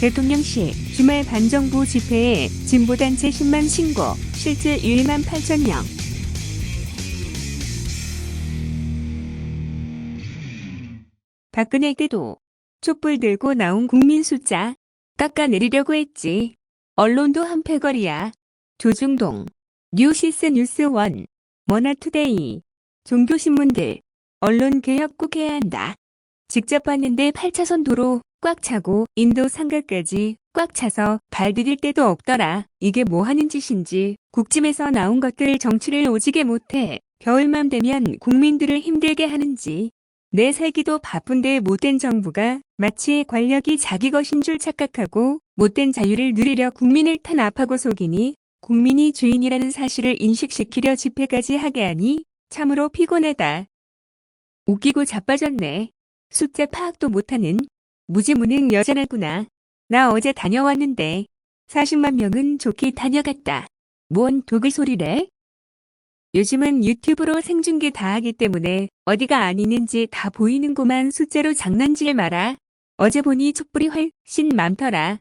대통령실 주말 반정부 집회에 진보단체 10만 신고, 실제 1만 8천 명. 박근혜 때도 촛불 들고 나온 국민 숫자 깎아내리려고 했지. 언론도 한패거리야. 조중동, 뉴시스 뉴스원, 머나투데이, 종교신문들, 언론 개혁 꼭 해야 한다. 직접 봤는데 8차선 도로 꽉 차고 인도 상가까지 꽉 차서 발 디딜 데도 없더라. 이게 뭐 하는 짓인지 국짐에서 나온 것들 정치를 오지게 못해 겨울만 되면 국민들을 힘들게 하는지 내 살기도 바쁜데 못된 정부가 마치 권력이 자기 것인 줄 착각하고 못된 자유를 누리려 국민을 탄압하고 속이니 국민이 주인이라는 사실을 인식시키려 집회까지 하게 하니 참으로 피곤하다. 웃기고 자빠졌네. 숫자 파악도 못하는 무지무능 여자라구나. 나 어제 다녀왔는데 40만 명은 좋게 다녀갔다. 뭔 독을 소리래? 요즘은 유튜브로 생중계 다 하기 때문에 어디가 아니는지 다 보이는구만 숫자로 장난질 마라. 어제 보니 촛불이 훨씬 많더라.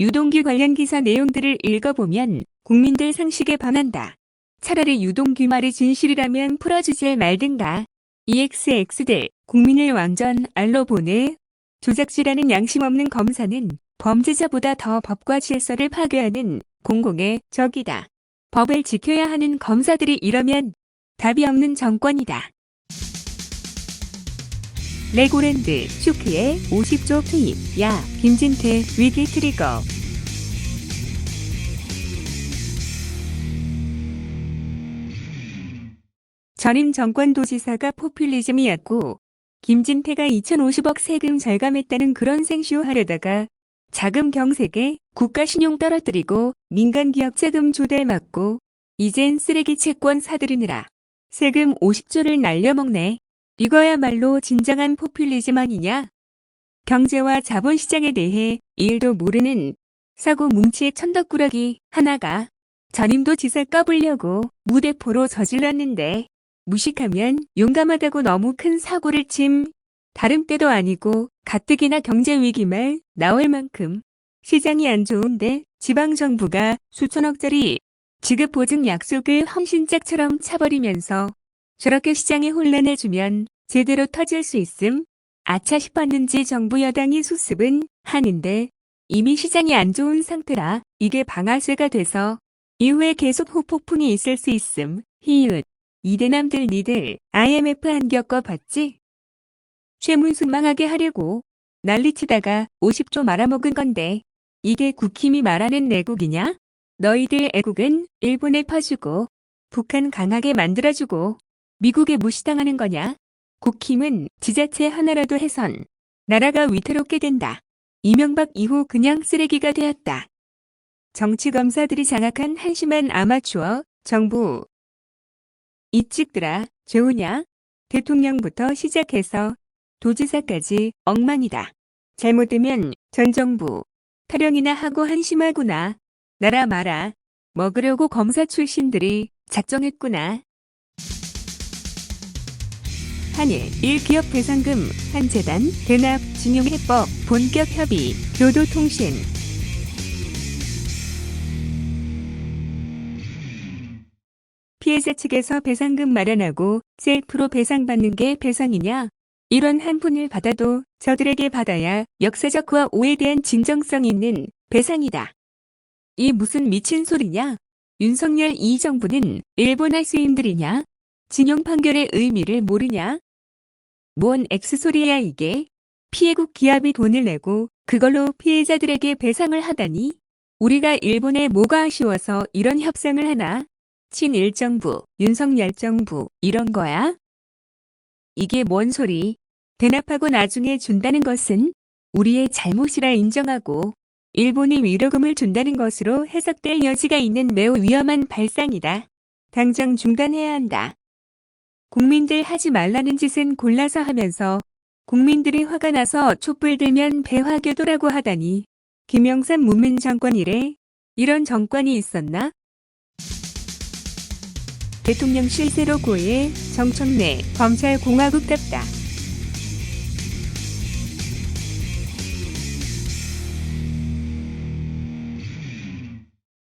유동규 관련 기사 내용들을 읽어보면 국민들 상식에 반한다. 차라리 유동규 말이 진실이라면 풀어주질 말든가. EXX들 국민을 완전 알로 보내. 조작질하는 양심 없는 검사는 범죄자보다 더 법과 질서를 파괴하는 공공의 적이다. 법을 지켜야 하는 검사들이 이러면 답이 없는 정권이다. 레고랜드 슈크의 50조 투입. 야, 김진태 위기 트리거. 전임 정권 도지사가 포퓰리즘이었고 김진태가 2050억 세금 절감했다는 그런 생쇼 하려다가 자금 경색에 국가 신용 떨어뜨리고 민간 기업 자금 조달 맞고 이젠 쓰레기 채권 사들이느라 세금 50조를 날려먹네. 이거야말로 진정한 포퓰리즘 아니냐? 경제와 자본시장에 대해 일도 모르는 사고 뭉치의 천덕꾸러기 하나가 전임도 지사 까불려고 무대포로 저질렀는데 무식하면 용감하다고 너무 큰 사고를 침 다름 때도 아니고 가뜩이나 경제 위기 말 나올 만큼 시장이 안 좋은데 지방정부가 수천억짜리 지급 보증 약속을 헌신짝처럼 차버리면서 저렇게 시장에 혼란해주면 제대로 터질 수 있음? 아차 싶었는지 정부 여당이 수습은 하는데 이미 시장이 안 좋은 상태라 이게 방아쇠가 돼서 이후에 계속 후폭풍이 있을 수 있음? 히읗 이대남들 니들 IMF 안 겪어봤지? 최문수 망하게 하려고 난리치다가 50조 말아먹은 건데 이게 국힘이 말하는 내국이냐? 너희들 애국은 일본에 퍼주고 북한 강하게 만들어주고 미국에 무시당하는 거냐? 국힘은 지자체 하나라도 해선 나라가 위태롭게 된다. 이명박 이후 그냥 쓰레기가 되었다. 정치검사들이 장악한 한심한 아마추어 정부 이 찍들아 좋으냐? 대통령부터 시작해서 도지사까지 엉망이다. 잘못되면 전 정부 타령이나 하고 한심하구나. 나라 마라. 먹으려고 검사 출신들이 작정했구나. 한일 1기업 배상금 한재단 대납 징용해법 본격 협의 교도통신 피해자 측에서 배상금 마련하고 셀프로 배상받는 게 배상이냐? 이런 한 푼을 받아도 저들에게 받아야 역사적 오에 대한 진정성 있는 배상이다. 이 무슨 미친 소리냐? 윤석열 이 정부는 일본 할수인들이냐? 징용 판결의 의미를 모르냐? 뭔 엑스소리야 이게? 피해국 기업이 돈을 내고 그걸로 피해자들에게 배상을 하다니? 우리가 일본에 뭐가 아쉬워서 이런 협상을 하나? 친일 정부, 윤석열 정부 이런 거야? 이게 뭔 소리? 대납하고 나중에 준다는 것은 우리의 잘못이라 인정하고 일본이 위로금을 준다는 것으로 해석될 여지가 있는 매우 위험한 발상이다. 당장 중단해야 한다. 국민들 하지 말라는 짓은 골라서 하면서 국민들이 화가 나서 촛불 들면 배화교도라고 하다니 김영삼 문민 정권 이래 이런 정권이 있었나? 대통령실 새로 고의 정청래 검찰공화국답다.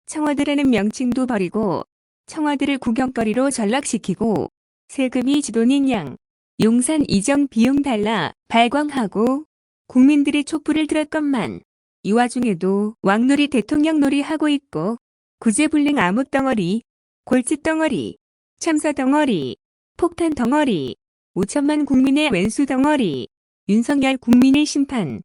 청와대라는 명칭도 버리고 청와대를 구경거리로 전락시키고 세금이 지도인 양 용산 이전 비용 달라 발광하고 국민들이 촛불을 들었건만 이 와중에도 왕놀이 대통령놀이 하고 있고 구제불능 암흑덩어리 골칫덩어리 참사 덩어리, 폭탄 덩어리, 5천만 국민의 왼수 덩어리, 윤석열 국민의 심판.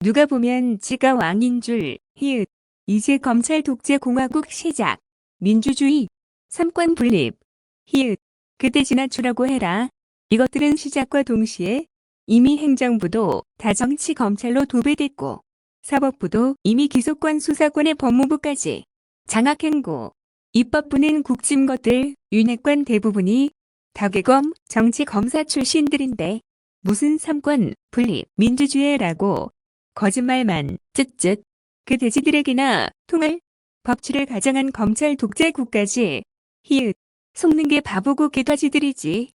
누가 보면 지가 왕인 줄, 히읗. 이제 검찰 독재 공화국 시작. 민주주의, 삼권 분립, 히읗. 그때 지나치라고 해라. 이것들은 시작과 동시에 이미 행정부도 다 정치 검찰로 도배됐고 사법부도 이미 기소권 수사권의 법무부까지 장학행고 입법부는 국짐 것들 윤핵관 대부분이 다계검 정치 검사 출신들인데 무슨 삼권 분립 민주주의라고 거짓말만 쯧쯧 그 돼지들에게나 통할 법치를 가장한 검찰 독재국까지 히읗 속는 게 바보고 개돼지들이지.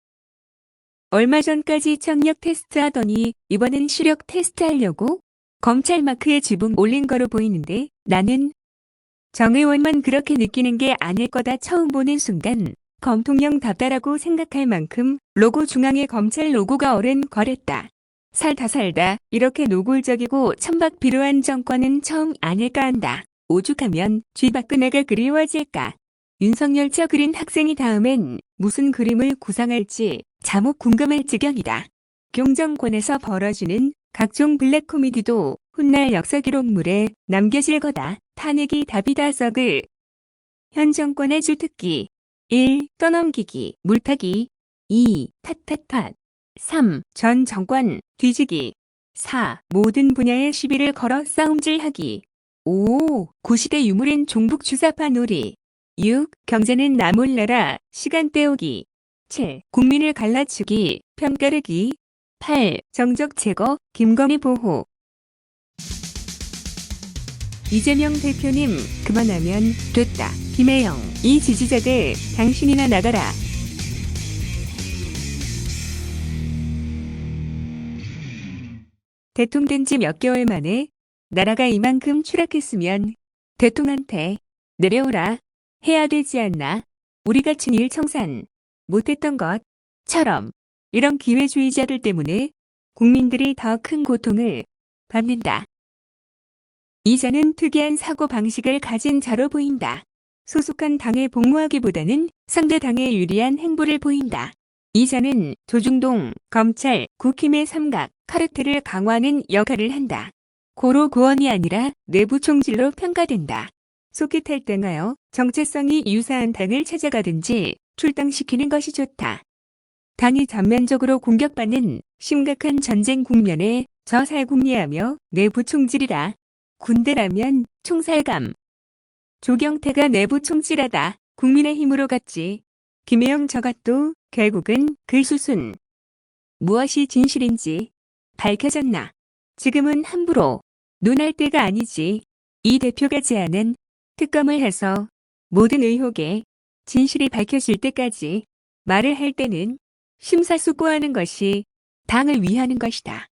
얼마 전까지 청력 테스트 하더니 이번엔 시력 테스트 하려고 검찰 마크에 지붕 올린 거로 보이는데 나는 정 의원만 그렇게 느끼는 게 아닐 거다 처음 보는 순간 검통령 답다라고 생각할 만큼 로고 중앙에 검찰 로고가 어른거렸다. 살다 살다 이렇게 노골적이고 천박 비루한 정권은 처음 아닐까 한다. 오죽하면 쥐박근혜가 그리워질까. 윤석열 저 그린 학생이 다음엔 무슨 그림을 구상할지 자목 궁금할 지경이다. 경정권에서 벌어지는 각종 블랙 코미디도 훗날 역사 기록물에 남겨질 거다. 탄핵이 답이다 썩을 현 정권의 주특기 1. 떠넘기기, 물타기 2. 탓탓탓 3. 전 정권 뒤지기 4. 모든 분야의 시비를 걸어 싸움질하기 5. 고시대 유물인 종북 주사파 놀이 6. 경제는 나 몰라라 시간 때우기 7. 국민을 갈라치기 편가르기 8. 정적 제거 김건희 보호 이재명 대표님 그만하면 됐다. 김혜영 이 지지자들 당신이나 나가라. 대통된 지몇 개월 만에 나라가 이만큼 추락했으면 대통한테 내려오라 해야 되지 않나? 우리가 친일 청산 못했던 것처럼 이런 기회주의자들 때문에 국민들이 더 큰 고통을 받는다. 이자는 특이한 사고 방식을 가진 자로 보인다. 소속한 당에 복무하기보다는 상대 당에 유리한 행보를 보인다. 이자는 조중동, 검찰, 국힘의 삼각, 카르텔을 강화하는 역할을 한다. 고로 고원이 아니라 내부 총질로 평가된다. 속이 탈등하여 정체성이 유사한 당을 찾아가든지 출당시키는 것이 좋다. 당이 전면적으로 공격받는 심각한 전쟁 국면에 저살국리하며 내부 총질이라. 군대라면 총살감. 조경태가 내부 총질하다 국민의 힘으로 갔지. 김혜영 저것도 결국은 그 수순. 무엇이 진실인지 밝혀졌나. 지금은 함부로 논할 때가 아니지. 이 대표가 제안은 특검을 해서 모든 의혹에 진실이 밝혀질 때까지 말을 할 때는 심사숙고하는 것이 당을 위하는 것이다.